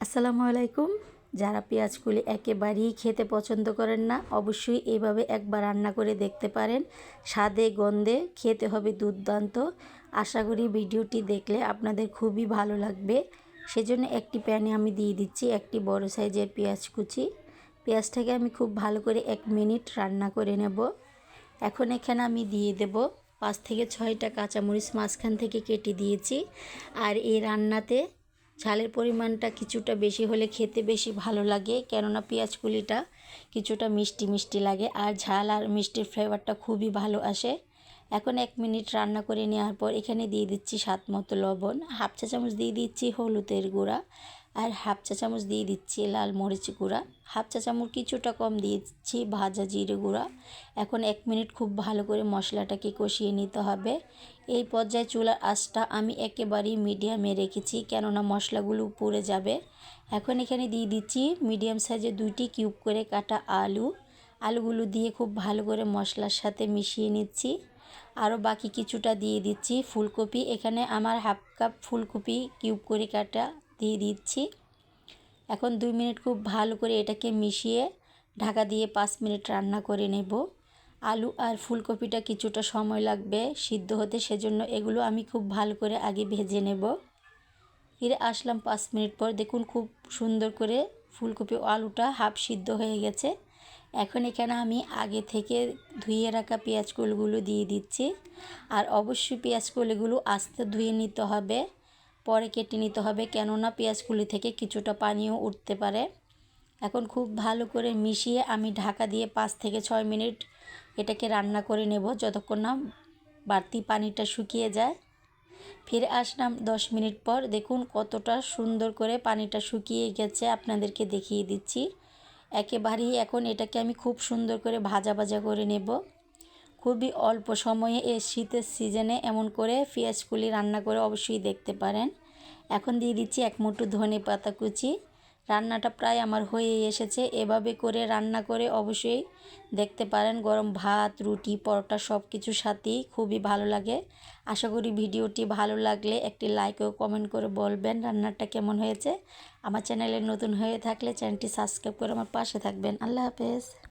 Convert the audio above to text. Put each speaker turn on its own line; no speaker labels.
আসসালামু আলাইকুম। যারা পেঁয়াজ কুলি একেবারেই খেতে পছন্দ করেন না, অবশ্যই এভাবে একবার রান্না করে দেখতে পারেন। স্বাদে, গন্ধে খেতে হবে দুর্দান্ত। আশা করি ভিডিওটি দেখলে আপনাদের খুবই ভালো লাগবে। সেজন্য একটি প্যানে আমি দিয়ে দিচ্ছি একটি বড় সাইজের পেঁয়াজ কুচি। পেঁয়াজটাকে আমি খুব ভালো করে এক মিনিট রান্না করে নেব। এখন এখানে আমি দিয়ে দেব পাঁচ থেকে ছয়টা কাঁচামরিচ মাঝখান থেকে কেটে দিয়েছি। আর এই রান্নাতে ঝালের পরিমাণটা কিছুটা বেশি হলে খেতে বেশি ভালো লাগে, কেননা পেঁয়াজ কুলিটা কিছুটা মিষ্টি মিষ্টি লাগে আর ঝাল আর মিষ্টির ফ্লেভারটা খুবই ভালো আসে। এখন এক মিনিট রান্না করে নেওয়ার পর এখানে দিয়ে দিচ্ছি স্বাদ মতো লবণ, হাফ চা চামচ দিয়ে দিচ্ছি হলুদের গুঁড়া আর হাফ চা চামচ দিয়ে দিচ্ছি লাল মরিচ গুঁড়া। হাফ চা চামচ কিছুটা কম দিয়েছি ভাজা জিরে গুঁড়া। এখন এক মিনিট খুব ভালো করে মশলাটাকে কষিয়ে নিতে হবে। এই পর্যায়ে চুলার আঁচটা আমি একেবারেই মিডিয়ামে রেখেছি কেননা মশলাগুলো পুড়ে যাবে। এখন এখানে দিয়ে দিচ্ছি মিডিয়াম সাইজে দুইটি কিউব করে কাটা আলু। আলুগুলো দিয়ে খুব ভালো করে মশলার সাথে মিশিয়ে নিচ্ছি। আরও বাকি কিছুটা দিয়ে দিচ্ছি ফুলকপি। এখানে আমার হাফ কাপ ফুলকপি কিউব করে কাটা দিয়ে দিচ্ছি। এখন দুই মিনিট খুব ভালো করে এটাকে মিশিয়ে ঢাকা দিয়ে পাঁচ মিনিট রান্না করে নেব। আলু আর ফুলকপিটা কিছুটা সময় লাগবে সিদ্ধ হতে, সেজন্য এগুলো আমি খুব ভালো করে আগে ভেজে নেব। ফিরে আসলাম পাঁচ মিনিট পর। দেখুন খুব সুন্দর করে ফুলকপি আলুটা হাফ সিদ্ধ হয়ে গেছে। এখন এখানে আমি আগে থেকে ধুয়ে রাখা পেঁয়াজ কলিগুলো দিয়ে দিচ্ছি। আর অবশ্যই পেঁয়াজ কলিগুলো আস্তে ধুয়ে নিতে হবে। পরে কেটে নিতে হবে। কেননা পেঁয়াজগুলি থেকে কিছুটা পানিও উঠতে পারে। এখন খুব ভালো করে মিশিয়ে আমি ঢাকা দিয়ে পাঁচ থেকে ছয় মিনিট এটাকে রান্না করে নেব যতক্ষণ না বাড়তি পানিটা শুকিয়ে যায়। ফিরে আসলাম দশ মিনিট পর। দেখুন কতটা সুন্দর করে পানিটা শুকিয়ে গেছে। আপনাদেরকে দেখিয়ে দিচ্ছি। একেবারেই এখন এটাকে আমি খুব সুন্দর করে ভাজা ভাজা করে নেব। খুবই অল্প সময়ে এই শীতের সিজনে এমন করে পেঁয়াজগুলি রান্না করে অবশ্যই দেখতে পারেন। এখন দিয়ে দিচ্ছি এক মুঠো ধনে পাতা কুচি। রান্নাটা প্রায় আমার হয়ে এসেছে। এভাবে করে রান্না করে অবশ্যই দেখতে পারেন। গরম ভাত, রুটি, পরোটা সব কিছুর সাথেই খুবই ভালো লাগে। আশা করি ভিডিওটি ভালো লাগলে একটি লাইক ও কমেন্ট করে বলবেন রান্নাটা কেমন হয়েছে। আমার চ্যানেলে নতুন হয়ে থাকলে চ্যানেলটি সাবস্ক্রাইব করে আমার পাশে থাকবেন। আল্লাহ হাফেজ।